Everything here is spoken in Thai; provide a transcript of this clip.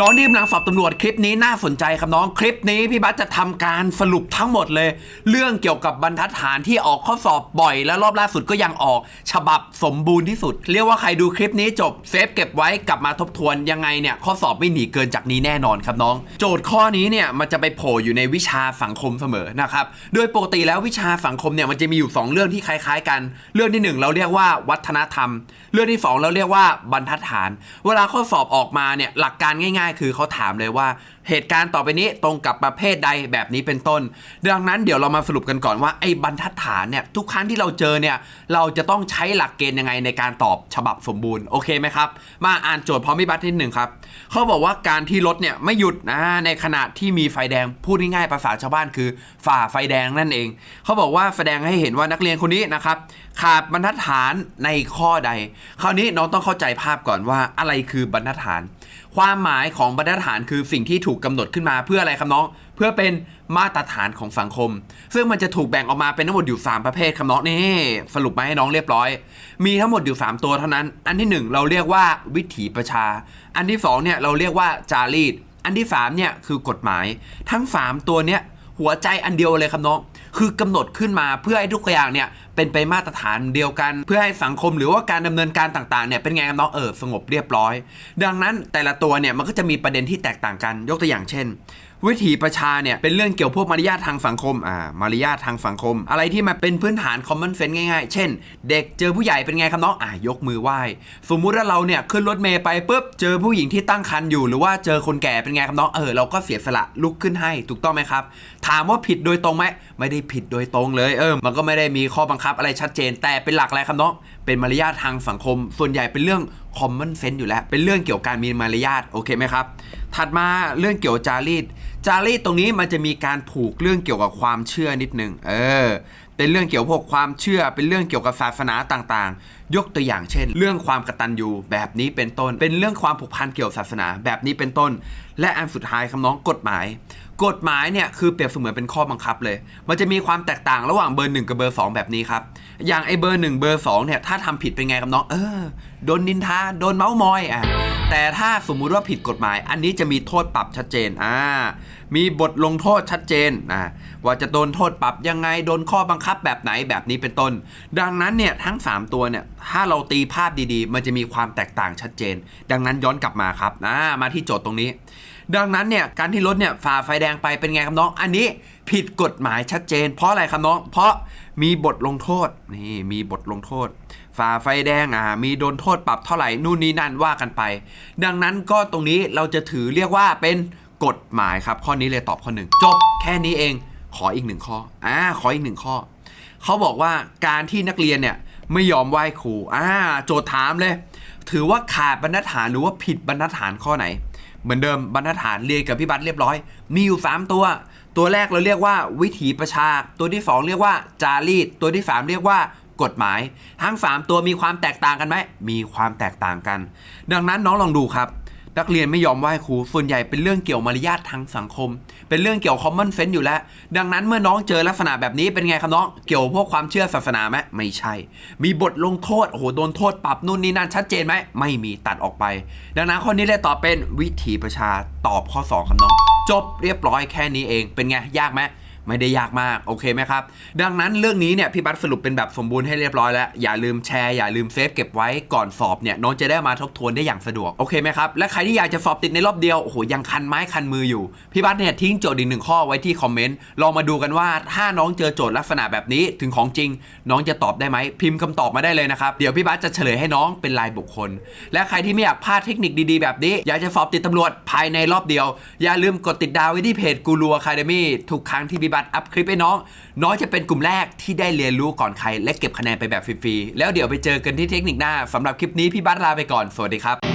น้องที่กำลังสอบตำรวจคลิปนี้น่าสนใจครับน้องคลิปนี้พี่บัสจะทำการสรุปทั้งหมดเลย เรื่องเกี่ยวกับบรรทัดฐานที่ออกข้อสอบบ่อย และรอบล่าสุดก็ยังออก ฉบับสมบูรณ์ที่สุด เรียกว่าใครดูคลิปนี้จบเซฟเก็บไว้กลับมาทบทวนยังไงเนี่ยข้อสอบไม่หนีเกินจากนี้แน่นอนครับน้อง โจทย์ข้อนี้เนี่ยมันจะไปโผล่อยู่ในวิชาสังคมเสมอนะครับโดยปกติแล้ววิชาสังคมเนี่ยมันจะมีอยู่สองเรื่องที่คล้าย ๆ กัน เรื่องที่หนึ่งเราเรียกว่าวัฒนธรรม เรื่องที่สองเราเรียกว่าบรรทัดฐาน เวลาข้อสอบออกมาเนี่ยหลักการง่ายๆ คือเขาถามเลยว่าเหตุการณ์ต่อไปนี้ตรงกับประเภทใดแบบนี้เป็นต้น ดังนั้นเดี๋ยวเรามาสรุปกันก่อนว่าไอ้บรรทัดฐานเนี่ยทุกครั้งที่เราเจอเนี่ยเราจะต้องใช้หลักเกณฑ์ยังไงในการตอบฉบับสมบูรณ์โอเคไหมครับ มาอ่านโจทย์พร้อมพิบัตินิดหนึ่งครับเขาบอกว่าการที่รถเนี่ยไม่หยุดนะในขณะที่มีไฟแดงพูดง่ายๆภาษาชาวบ้านคือฝ่าไฟแดงนั่นเอง เขาบอกว่าแสดงให้เห็นว่านักเรียนคนนี้นะครับขาดบรรทัดฐานในข้อใด คราวนี้น้องต้องเข้าใจภาพก่อนว่าอะไรคือบรรทัดฐาน ความหมายของบรรทัดฐานคือสิ่งที่ถูกกำหนดขึ้นมาเพื่ออะไรครับน้อง เพื่อเป็นมาตรฐานของสังคม ซึ่งมันจะถูกแบ่งออกมาเป็นทั้งหมดอยู่ 3 ประเภทครับน้องนี่สรุปมาให้น้องเรียบร้อย มีทั้งหมดอยู่ 3 ตัวเท่านั้น อันที่ 1 เราเรียกว่าวิถีประชา อันที่2เนี่ยเราเรียกว่าจารีตอันที่3เนี่ยคือกฎหมาย ทั้ง 3 ตัวเนี้ยหัวใจอันเดียวเลยครับน้อง คือกำหนดขึ้นมาเพื่อให้ทุกอย่างเนี่ย เป็นไปมาตรฐานเดียวกัน เพื่อให้สังคมหรือว่าการดำเนินการต่างๆเนี่ยเป็นไงกันน้องเออสงบเรียบร้อย ดังนั้นแต่ละตัวเนี่ยมันก็จะมีประเด็นที่แตกต่างกันยกตัวอย่างเช่น วิถีประชาเนี่ยเป็นเรื่องเกี่ยวพวกมารยาททางสังคมอ่ามารยาททางสังคม อะไรที่มันเป็นพื้นฐาน common sense ง่ายๆ เช่น เด็กเจอผู้ใหญ่เป็นไงครับน้องอ่ายกมือไหว้ สมมุติว่าเราเนี่ยขึ้นรถเมย์ไปปุ๊บเจอผู้หญิงที่ตั้งครรภ์อยู่ หรือว่าเจอคนแก่เป็นไงครับน้องเออเราก็เสียสละลุกขึ้นให้ถูกต้องไหมครับ ถามว่าผิดโดยตรงไหมไม่ได้ผิดโดยตรงเลยเออมันก็ไม่ได้มีข้อบังคับอะไรชัดเจน แต่เป็นหลักอะไรครับน้องเป็นมารยาททางสังคม ส่วนใหญ่เป็นเรื่อง common sense อยู่แล้วเป็นเรื่องเกี่ยวกับการมีมารยาทโอเคไหมครับถัดมาเรื่องเกี่ยวจารีต จารีตตรงนี้มันจะมีการผูกเรื่องเกี่ยวกับความเชื่อนิดนึง เออ เป็นเรื่องเกี่ยวกับพวกความเชื่อ เป็นเรื่องเกี่ยวกับศาสนาต่างๆ ยกตัวอย่างเช่น เรื่องความกตัญญูแบบนี้เป็นต้น เป็นเรื่องความผูกพันเกี่ยวกับศาสนาแบบนี้เป็นต้น และอันสุดท้ายคำน้องกฎหมาย กฎหมายเนี่ยคือเปรียบเสมือนเป็นข้อบังคับเลย มันจะมีความแตกต่างระหว่างเบอร์หนึ่งกับเบอร์สองแบบนี้ครับ อย่างไอเบอร์หนึ่งเบอร์สองเนี่ยถ้าทำผิดเป็นไงครับน้อง เออ โดนนินทา โดนเมาส์มอยอะ แต่ถ้าสมมุติว่าผิดกฎหมาย อันนี้จะมีโทษปรับชัดเจนอ่ามีบทลงโทษชัดเจนนะว่าจะโดนโทษปรับยังไงโดนข้อบังคับแบบไหนแบบนี้เป็นต้น ดังนั้นเนี่ยทั้ง 3 ตัวเนี่ยถ้าเราตีภาพดีๆ มันจะมีความแตกต่างชัดเจน ดังนั้นย้อนกลับมาครับอ่ามาที่โจทย์ตรงนี้ ดังนั้นเนี่ยการที่รถเนี่ยฝ่าไฟแดงไปเป็นไงครับน้อง อันนี้ผิดกฎหมายชัดเจน เพราะอะไรครับน้อง เพราะมีบทลงโทษนี่มีบทลงโทษ ฝ่าไฟแดงอ่ามีโดนโทษปรับเท่าไหร่นู่นนี่นั่นว่ากันไป ดังนั้นก็ตรงนี้เราจะถือเรียกว่าเป็นกฎหมายครับ ข้อนี้เลยตอบข้อหนึ่งจบแค่นี้เองขออีกหนึ่งข้ออ่าขออีกหนึ่งข้อ เขาบอกว่าการที่นักเรียนเนี่ยไม่ยอมไหว้ครูอ่าโจทย์ถามเลย ถือว่าขาดบรรทัดฐานหรือว่าผิดบรรทัดฐานข้อไหน เหมือนเดิมบรรทัดฐานเรียนกับพี่บัตรเรียบร้อย มีอยู่ 3 ตัว ตัวแรกเราเรียกว่า วิถีประชา ตัวที่ 2 เรียกว่าจารีต ตัวที่ 3 เรียกว่ากฎหมาย ทั้ง 3 ตัวมีความแตกต่างกันไหมมีความแตกต่างกัน ดังนั้นน้องลองดูครับ นักเรียนไม่ยอมไหว้ครู ส่วนใหญ่เป็นเรื่องเกี่ยวมารยาททางสังคม เป็นเรื่องเกี่ยว common sense อยู่แล้ว ดังนั้นเมื่อน้องเจอลักษณะแบบนี้เป็นไงครับน้อง เกี่ยวพวกความเชื่อศาสนาไหมไม่ใช่ มีบทลงโทษ โอ้โห โดนโทษปรับนู่นนี่นั่นชัดเจนไหม ไม่มีตัดออกไป ดังนั้นข้อนี้เลยตอบเป็นวิถีประชาตอบข้อ 2ครับน้อง จบเรียบร้อยแค่นี้เอง เป็นไง ยากไหม ไม่ได้ยากมากโอเคไหมครับ ดังนั้นเรื่องนี้เนี่ยพี่บัตสรุปเป็นแบบสมบูรณ์ให้เรียบร้อยแล้ว อย่าลืมแชร์อย่าลืมเซฟเก็บไว้ก่อนสอบเนี่ยน้องจะได้มาทบทวนได้อย่างสะดวกโอเคไหมครับและใครที่อยากจะสอบติดในรอบเดียวโอ้โหยังคันไม้คันมืออยู่พี่บัตเนี่ยทิ้งโจทย์อีกหนึ่งข้อไว้ที่คอมเมนต์ลองมาดูกันว่าถ้าน้องเจอโจทย์ลักษณะแบบนี้ถึงของจริง น้องจะตอบได้ไหมพิมพ์คำตอบมาได้เลยนะครับเดี๋ยวพี่บัตจะเฉลยให้น้องเป็นรายบุคคล และใครที่ไม่อยากพลาดเทคนิคดีๆ แบบนี้ อยากจะสอบติดตำรวจภายในรอบเดียว อย่าลืมกดติดดาวไว้ที่เพจกูรูอะคาเดมี่ทุกครั้งที่พี่บัตอัพคลิปให้น้อง น้องจะเป็นกลุ่มแรกที่ได้เรียนรู้ก่อนใคร และเก็บคะแนนไปแบบฟรีๆ แล้วเดี๋ยวไปเจอกันที่เทคนิคหน้าสำหรับคลิปนี้พี่บัตลาไปก่อน สวัสดีครับ